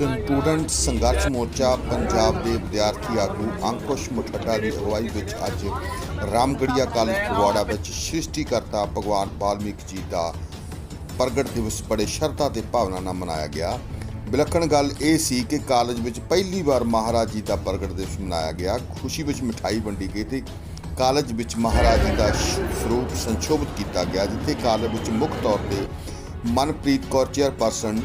Student ਸੰਘਰਸ਼ ਮੋਰਚਾ ਪੰਜਾਬ ਦੇ ਵਿਦਿਆਰਥੀ ਆਗੂ ਅੰਕੁਸ਼ ਮੁਠੱਡਾ ਦੀ ਅਗਵਾਈ ਵਿੱਚ ਅੱਜ ਰਾਮਗੜੀਆ ਕਾਲਜ ਫਗਵਾੜਾ ਵਿੱਚ ਸ੍ਰਿਸ਼ਟੀਕਰਤਾ ਭਗਵਾਨ ਵਾਲਮੀਕ ਜੀ ਦਾ ਪ੍ਰਗਟ ਦਿਵਸ ਬੜੇ ਸ਼ਰਧਾ ਤੇ ਭਾਵਨਾ ਨਾਲ ਮਨਾਇਆ ਗਿਆ। ਵਿਲੱਖਣ ਗੱਲ ਇਹ ਸੀ ਕਿ ਕਾਲਜ ਵਿੱਚ ਪਹਿਲੀ ਵਾਰ ਮਹਾਰਾਜ ਜੀ ਦਾ ਪ੍ਰਗਟ ਦਿਵਸ ਮਨਾਇਆ ਗਿਆ। ਖੁਸ਼ੀ ਵਿੱਚ ਮਠਾਈ ਵੰਡੀ ਗਈ ਤੇ ਕਾਲਜ ਵਿੱਚ ਮਹਾਰਾਜ ਜੀ ਦਾ ਸਰੂਪ ਸੰਸ਼ੋਭਿਤ ਕੀਤਾ ਗਿਆ, ਜਿੱਥੇ ਕਾਲਜ ਵਿੱਚ ਮੁੱਖ ਤੌਰ ਤੇ Manpreet Kaur chairperson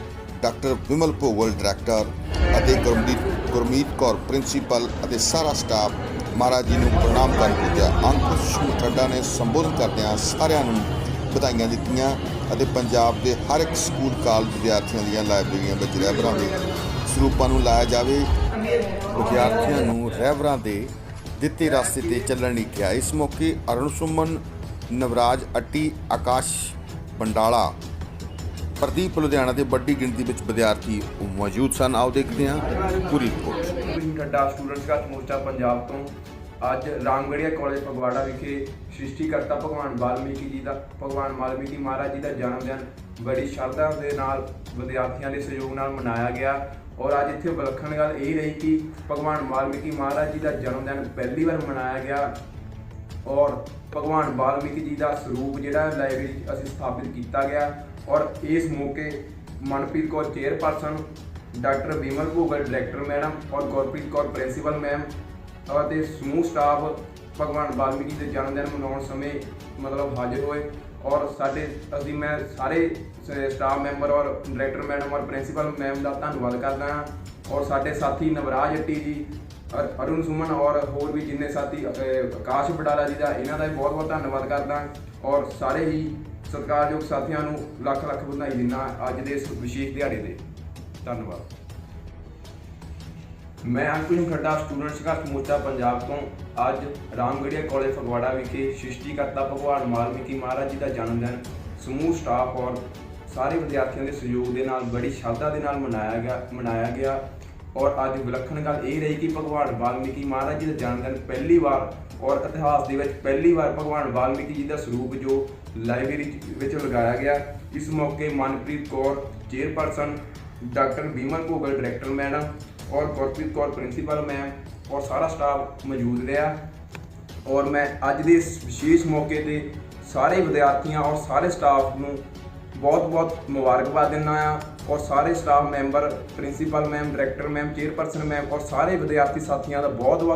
doctor Vimal Bhogal, director ਅਤੇ ਗੁਰਮੀਤ ਗੁਰਮੀਤ ਕੌਰ, ਪ੍ਰਿੰਸੀਪਲ ਅਤੇ ਸਾਰਾ ਸਟਾਫ ਮਹਾਰਾਜ ਜੀ ਨੂੰ ਪ੍ਰਣਾਮ ਕਰ ਪੁੱਜਿਆ ਅੰਕੁਸ਼ ਮੁਠੱਡਾ ਨੇ ਸੰਬੋਧਨ ਕਰਦਿਆਂ ਸਾਰਿਆਂ ਨੂੰ ਵਧਾਈਆਂ ਦਿੱਤੀਆਂ ਅਤੇ ਪੰਜਾਬ ਦੇ ਹਰ ਇੱਕ ਸਕੂਲ, ਕਾਲਜ ਵਿਦਿਆਰਥੀਆਂ ਦੀਆਂ ਲਾਇਬ੍ਰੇਰੀਆਂ ਵਿੱਚ ਰਹਿਬਰਾਂ ਦੇ ਸਰੂਪਾਂ ਨੂੰ ਲਾਇਆ ਜਾਵੇ। ਵਿਦਿਆਰਥੀਆਂ ਨੂੰ ਰਹਿਬਰਾਂ ਦੇ ਦਿੱਤੇ ਰਸਤੇ ਤੇ ਚੱਲਣ ਲਈ ਕਿਹਾ। ਇਸ ਮੌਕੇ ਅਰੁਣ ਸੁਮਨ, ਨਵਰਾਜ ਅੱਟੀ, ਆਕਾਸ਼ ਬੰਡਾਲਾ ਪ੍ਰਦੀਪ ਲੁਧਿਆਣਾ ਦੇ ਵੱਡੀ ਗਿਣਤੀ ਵਿੱਚ ਵਿਦਿਆਰਥੀ ਮੌਜੂਦ ਸਨ। ਆਓ ਦੇਖਦੇ ਹਾਂ ਪੂਰੀ ਰਿਪੋਰਟ। ਠੱਡਾ ਸਟੂਡੈਂਟਸ ਦਾ ਮੋਰਚਾ ਪੰਜਾਬ ਤੋਂ। ਅੱਜ ਰਾਮਗੜੀਆ ਕਾਲਜ ਫਗਵਾੜਾ ਵਿਖੇ ਸ੍ਰਿਸ਼ਟੀਕਰਤਾ ਭਗਵਾਨ ਵਾਲਮੀਕੀ ਜੀ ਦਾ, ਭਗਵਾਨ ਵਾਲਮੀਕੀ ਮਹਾਰਾਜ ਜੀ ਦਾ ਜਨਮ ਦਿਨ ਬੜੀ ਸ਼ਰਧਾ ਦੇ ਨਾਲ ਵਿਦਿਆਰਥੀਆਂ ਦੇ ਸਹਿਯੋਗ ਨਾਲ ਮਨਾਇਆ ਗਿਆ। ਔਰ ਅੱਜ ਇੱਥੇ ਵਿਲੱਖਣ ਗੱਲ ਇਹ ਰਹੀ ਕਿ ਭਗਵਾਨ ਵਾਲਮੀਕੀ ਮਹਾਰਾਜ ਜੀ ਦਾ ਜਨਮ ਦਿਨ ਪਹਿਲੀ ਵਾਰ ਮਨਾਇਆ ਗਿਆ। ਔਰ ਭਗਵਾਨ ਵਾਲਮੀਕੀ ਜੀ ਦਾ ਸਰੂਪ ਜਿਹੜਾ ਲਾਇਬ੍ਰੇਰੀ 'ਚ ਅਸੀਂ ਸਥਾਪਿਤ ਕੀਤਾ ਗਿਆ। ਔਰ ਇਸ ਮੌਕੇ Manpreet Kaur chairperson, doctor Vimal Bhogal, director madam ਔਰ ਗੁਰਪ੍ਰੀਤ ਕੌਰ ਪ੍ਰਿੰਸੀਪਲ ਮੈਮ ਅਤੇ ਸਮੂਹ ਸਟਾਫ ਭਗਵਾਨ ਵਾਲਮੀਕੀ ਦੇ ਜਨਮ ਦਿਨ ਮਨਾਉਣ ਸਮੇਂ ਮਤਲਬ ਹਾਜ਼ਰ ਹੋਏ। ਔਰ ਸਾਡੇ, ਅਸੀਂ ਮੈਂ ਸਾਰੇ ਸਟਾਫ ਮੈਂਬਰ ਔਰ ਡਾਇਰੈਕਟਰ ਮੈਡਮ ਔਰ ਪ੍ਰਿੰਸੀਪਲ ਮੈਮ ਦਾ ਧੰਨਵਾਦ ਕਰਦਾ ਹਾਂ। ਔਰ ਸਾਡੇ ਸਾਥੀ ਨਵਰਾਜ ਅੱਟੀ ਜੀ ਅਰੁਣ ਸੁਮਨ ਔਰ ਹੋਰ ਵੀ ਜਿੰਨੇ ਸਾਥੀ ਆਕਾਸ਼ ਬਡਾਲਾ ਜੀ ਦਾ, ਇਹਨਾਂ ਦਾ ਵੀ ਬਹੁਤ ਬਹੁਤ ਧੰਨਵਾਦ ਕਰਦਾ। ਔਰ ਸਾਰੇ ਹੀ ਸਤਿਕਾਰਯੋਗ ਸਾਥੀਆਂ ਨੂੰ ਲੱਖ ਲੱਖ ਵਧਾਈ ਦਿੰਦਾ ਅੱਜ ਦੇ ਇਸ ਵਿਸ਼ੇਸ਼ ਦਿਹਾੜੇ ਦੇ ਧੰਨਵਾਦ। ਮੈਂ ਅੰਕੁਸ਼ ਖੱਡਾ, ਸਟੂਡੈਂਟ ਸੰਘਰਸ਼ ਮੋਰਚਾ ਪੰਜਾਬ ਤੋਂ। ਅੱਜ ਰਾਮਗੜੀਆ ਕਾਲਜ ਫਗਵਾੜਾ ਵਿਖੇ ਸ੍ਰਿਸ਼ਟੀਕਰਤਾ ਭਗਵਾਨ ਵਾਲਮੀਕੀ ਮਹਾਰਾਜ ਜੀ ਦਾ ਜਨਮ ਦਿਨ, ਸਮੂਹ ਸਟਾਫ ਔਰ ਸਾਰੇ ਵਿਦਿਆਰਥੀਆਂ ਦੇ ਸਹਿਯੋਗ ਦੇ ਨਾਲ, ਬੜੀ ਸ਼ਰਧਾ ਦੇ ਨਾਲ ਮਨਾਇਆ ਗਿਆ ਮਨਾਇਆ ਗਿਆ। ਔਰ ਅੱਜ ਵਿਲੱਖਣ ਗੱਲ ਇਹ ਰਹੀ ਕਿ ਭਗਵਾਨ ਵਾਲਮੀਕੀ ਮਹਾਰਾਜ ਜੀ ਦਾ ਜਨਮ ਦਿਨ ਪਹਿਲੀ ਵਾਰ ਔਰ ਇਤਿਹਾਸ ਦੇ ਵਿੱਚ ਪਹਿਲੀ ਵਾਰ ਭਗਵਾਨ ਵਾਲਮੀਕੀ ਜੀ ਦਾ ਸਰੂਪ ਜੋ ਲਾਇਬ੍ਰੇਰੀ ਵਿੱਚ ਲਗਾਇਆ ਗਿਆ, ਇਸ ਮੌਕੇ Manpreet Kaur chairperson doctor Biman Bhogal, director madam ਔਰ ਗੁਰਪ੍ਰੀਤ ਕੌਰ ਪ੍ਰਿੰਸੀਪਲ ਮੈਮ ਔਰ ਸਾਰਾ ਸਟਾਫ ਮੌਜੂਦ ਰਿਹਾ। ਔਰ ਮੈਂ ਅੱਜ ਦੇ ਇਸ ਵਿਸ਼ੇਸ਼ ਮੌਕੇ ਤੇ ਸਾਰੇ ਵਿਦਿਆਰਥੀਆਂ ਔਰ ਸਾਰੇ ਸਟਾਫ ਨੂੰ ਬਹੁਤ-ਬਹੁਤ ਮੁਬਾਰਕਬਾਦ ਦਿੰਦਾ ਆ ਔਰ ਸਾਰੇ staff member principal ma'am director ma'am chairperson ma'am ਔਰ ਸਾਰੇ ਵਿਦਿਆਰਥੀ ਸਾਥੀਆਂ ਦਾ ਬਹੁਤ-ਬਹੁਤ